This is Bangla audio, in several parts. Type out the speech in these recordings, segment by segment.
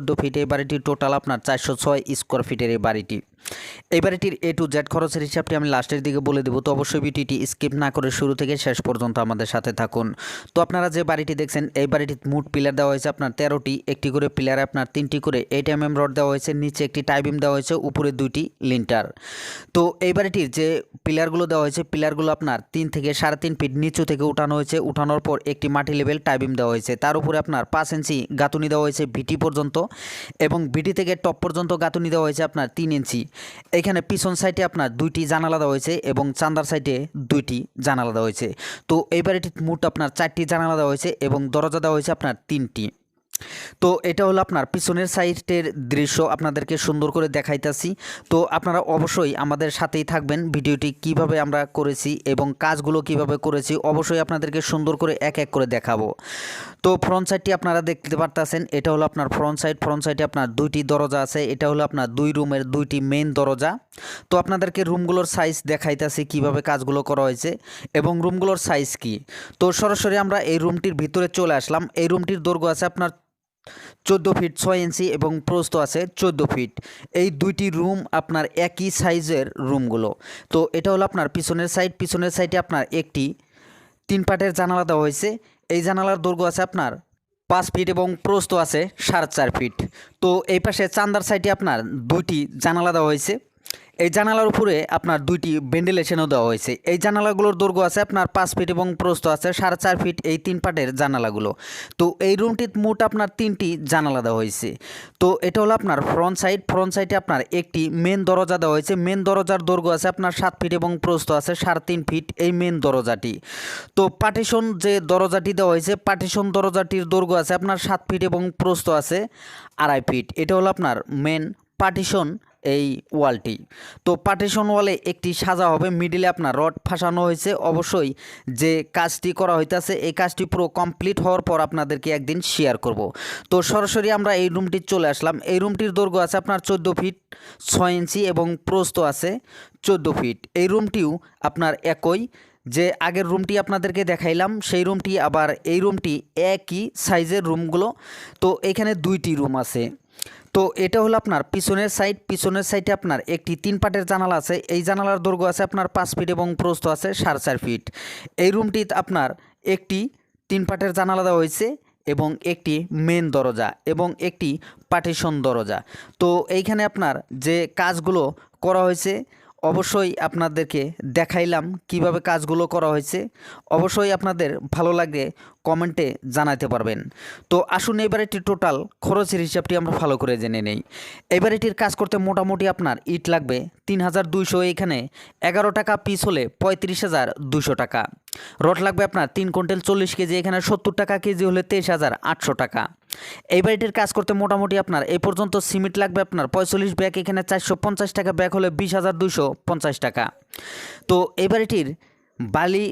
চোদ্দ ফিট এই বাড়িটি টোটাল আপনার চারশো ছয় স্কোয়ার ফিটের এই বাড়িটি। এই বাড়িটির এ টু জেড খরচের হিসাবটি আমি লাস্টের দিকে বলে দেবো, তো অবশ্যই ভিডিওটি স্কিপ না করে শুরু থেকে শেষ পর্যন্ত আমাদের সাথে থাকুন। তো আপনারা যে বাড়িটি দেখছেন, এই বাড়িটির মুট পিলার দেওয়া হয়েছে আপনার তেরোটি, একটি করে পিলারে আপনার তিনটি করে এইট এম এম রড দেওয়া হয়েছে, নিচে একটি টাইবিম দেওয়া হয়েছে, উপরে দুইটি লিন্টার। তো এই বাড়িটির যে পিলারগুলো দেওয়া হয়েছে, পিলারগুলো আপনার তিন থেকে সাড়ে তিন ফিট নিচু থেকে উঠানো হয়েছে, উঠানোর পর একটি মাটি লেভেল টাইবিম দেওয়া হয়েছে। তার উপরে আপনার পাঁচ ইঞ্চি গাঁথুনি দেওয়া হয়েছে ভিটি পর্যন্ত, এবং ভিটি থেকে টপ পর্যন্ত গাঁথুনি দেওয়া হয়েছে আপনার তিন ইঞ্চি। এখানে পিছন সাইডে আপনার দুইটি জানালা দেওয়া হয়েছে এবং চান্দার সাইডে দুইটি জানালা দেওয়া হয়েছে। তো এই বাড়িটির মোট আপনার চারটি জানালা দেওয়া হয়েছে এবং দরজা দেওয়া হয়েছে আপনার তিনটি। তো এটা হলো আপনার পিছনের সাইডের দৃশ্য, আপনাদেরকে সুন্দর করে দেখাইতেছি। তো আপনারা অবশ্যই আমাদের সাথেই থাকবেন, ভিডিওটি কীভাবে আমরা করেছি এবং কাজগুলো কীভাবে করেছি অবশ্যই আপনাদেরকে সুন্দর করে এক এক করে দেখাবো। তো ফ্রন্ট সাইডটি আপনারা দেখতে পারতেছেন, এটা হলো আপনার ফ্রন্ট সাইড ফ্রন্ট সাইডে আপনার দুইটি দরজা আছে, এটা হলো আপনার দুই রুমের দুইটি মেইন দরজা। তো আপনাদেরকে রুমগুলোর সাইজ দেখাইতেছি কীভাবে কাজগুলো করা হয়েছে এবং রুমগুলোর সাইজ কি। তো সরাসরি আমরা এই রুমটির ভিতরে চলে আসলাম, এই রুমটির দৈর্ঘ্য আছে আপনার চোদ্দ ফিট ছয় ইঞ্চি এবং প্রস্থ আছে চোদ্দ ফিট। এই দুইটি রুম আপনার একই সাইজের রুমগুলো তো এটা হলো আপনার পিছনের সাইড পিছনের সাইডে আপনার একটি। তিন পাটের জানালা দেওয়া হয়েছে। এই জানালার দৈর্ঘ্য আছে আপনার পাঁচ ফিট এবং প্রস্থ আছে সাড়ে চার ফিট। তো এই পাশে চান্দার সাইডে আপনার দুইটি জানালা দেওয়া হয়েছে। এই জানালার উপরে আপনার দুইটি ভেন্টিলেশনও দেওয়া হয়েছে। এই জানালাগুলোর দৈর্ঘ্য আছে আপনার পাঁচ ফিট এবং প্রস্থ আছে সাড়ে চার ফিট এই তিন পাটের জানালাগুলো। তো এই রুমটির মোট আপনার তিনটি জানালা দেওয়া হয়েছে। তো এটা হলো আপনার ফ্রন্ট সাইড ফ্রন্ট সাইডে আপনার একটি মেন দরজা দেওয়া হয়েছে। মেন দরজার দৈর্ঘ্য আছে আপনার সাত ফিট এবং প্রস্থ আছে সাড়ে তিন ফিট এই মেন দরজাটি। তো পার্টিশন যে দরজাটি দেওয়া হয়েছে পার্টিশন দরজাটির দৈর্ঘ্য আছে আপনার সাত ফিট এবং প্রস্থ আছে আড়াই ফিট। এটা হলো আপনার মেন পার্টিশন এই ওয়ালটি। তো পার্টিশন ওয়ালে একটি সাজা হবে, মিডিলে আপনার রড ফাঁসানো হয়েছে। অবশ্যই যে কাজটি করা হইতেছে, এই কাজটি পুরো কমপ্লিট হওয়ার পর আপনাদেরকে একদিন শেয়ার করব। তো সরাসরি আমরা এই রুমটি চলে আসলাম। এই রুমটির দৈর্ঘ্য আছে আপনার চোদ্দ ফিট ছয় ইঞ্চি এবং প্রস্থ আছে চোদ্দ ফিট। এই রুমটিও আপনার একই। যে আগের রুমটি আপনাদেরকে দেখাইলাম, সেই রুমটি আবার এই রুমটি একই সাইজের রুমগুলো তো এখানে দুইটি রুম আছে। তো এটা হলো আপনার পিছনের সাইড পিছনের সাইডে আপনার একটি তিন পাটের জানালা আছে। এই জানালার দৈর্ঘ্য আছে আপনার পাঁচ ফিট এবং প্রস্থ আছে সাড়ে চার ফিট এই রুমটি আপনার একটি তিন পাটের জানালা দেওয়া হয়েছে এবং একটি মেন দরজা এবং একটি পার্টিশন দরজা। তো এইখানে আপনার যে কাজগুলো করা হয়েছে অবশ্যই আপনাদেরকে দেখাইলাম কীভাবে কাজগুলো করা হয়েছে। অবশ্যই আপনাদের ভালো লাগলে কমেন্টে জানাতে পারবেন। তো আসুন এবার এটি টোটাল খরচের হিসাবটি আমরা ভালো করে জেনে নেই। এবার এটির কাজ করতে মোটামুটি আপনার ইট লাগবে তিন হাজার দুইশো, এখানে এগারো টাকা পিস হলে পঁয়ত্রিশ হাজার দুশো টাকা। রড লাগবে আপনার তিন কুইন্টাল চল্লিশ কেজি, এখানে সত্তর টাকা কেজি হলে তেইশ হাজার আটশো টাকা। এই বাড়িটির কাজ করতে মোটামুটি আপনার এই পর্যন্ত সিমেন্ট লাগবে আপনার পঁয়তাল্লিশ ব্যাগ এখানে চারশো পঞ্চাশ টাকা ব্যাগ হলে বিশ হাজার দুশো পঞ্চাশ টাকা। তো এই বাড়িটির বালি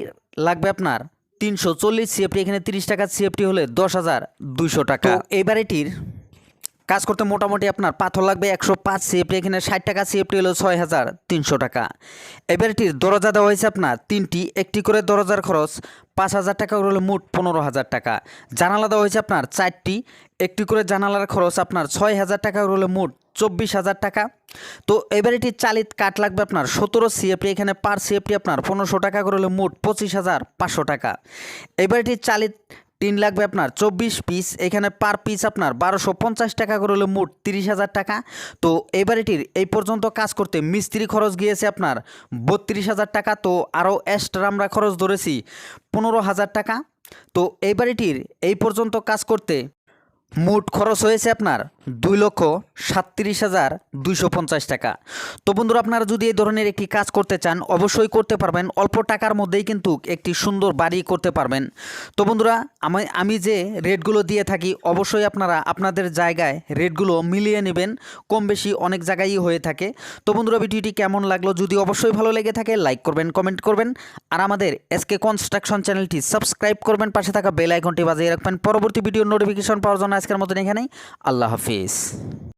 লাগবে আপনার তিনশো চল্লিশ সিএফটি এখানে তিরিশ টাকা সিএফটি হলে দশ হাজার দুইশো টাকা। এই বাড়িটির কাজ করতে মোটামুটি আপনার পাথর লাগবে একশো পাঁচ সিএফটি, এখানে ষাট টাকা সিএফটি হলো ছয় হাজার তিনশো টাকা। এবারটির দরজা দেওয়া হয়েছে আপনার তিনটি, একটি করে দরজার খরচ পাঁচ হাজার টাকা হলো মোট পনেরো হাজার টাকা। জানালা দেওয়া হয়েছে আপনার চারটি, একটি করে জানালার খরচ আপনার ছয় হাজার টাকা হলো মোট চব্বিশ হাজার টাকা। তো এবার এটি চালিত কাঠ লাগবে আপনার সতেরো সিএফটি, এখানে পার সিএফটি আপনার পনেরোশো টাকা করে হলে মোট পঁচিশ হাজার পাঁচশো টাকা। এবার এটি চালিত টিন লাগবে আপনার চব্বিশ পিস এখানে পার পিস আপনার বারোশো পঞ্চাশ টাকা করে হলে মোট তিরিশ হাজার টাকা। তো এবার এটির এই পর্যন্ত কাজ করতে মিস্ত্রি খরচ গিয়েছে আপনার বত্রিশ হাজার টাকা, তো আরও এক্সট্রা আমরা খরচ ধরেছি পনেরো হাজার টাকা। তো এই বাড়িটির এই পর্যন্ত কাজ করতে মোট খরচ হয়েছে আপনার দুই লক্ষ সাতত্রিশ হাজার দুইশো পঞ্চাশ টাকা। তো বন্ধুরা, আপনারা যদি এই ধরনের একটি কাজ করতে চান, অবশ্যই করতে পারবেন। অল্প টাকার মধ্যেই কিন্তু একটি সুন্দর বাড়ি করতে পারবেন। তো বন্ধুরা, আমি আমি যে রেটগুলো দিয়ে থাকি, অবশ্যই আপনারা আপনাদের জায়গায় রেটগুলো মিলিয়ে নেবেন। কম বেশি অনেক জায়গায়ই হয়ে থাকে। তো বন্ধুরা, ভিডিওটি কেমন লাগল? যদি অবশ্যই ভালো লেগে থাকে লাইক করবেন কমেন্ট করবেন। আর আমাদের এসকে কনস্ট্রাকশন চ্যানেলটি সাবস্ক্রাইব করবেন। পাশে থাকা বেল আইকনটি বাজিয়ে রাখবেন। পরবর্তী ভিডিওর নোটিফিকেশন পাওয়ার জন্য আজকের মতন এখানেই। আল্লাহ হাফিজ। is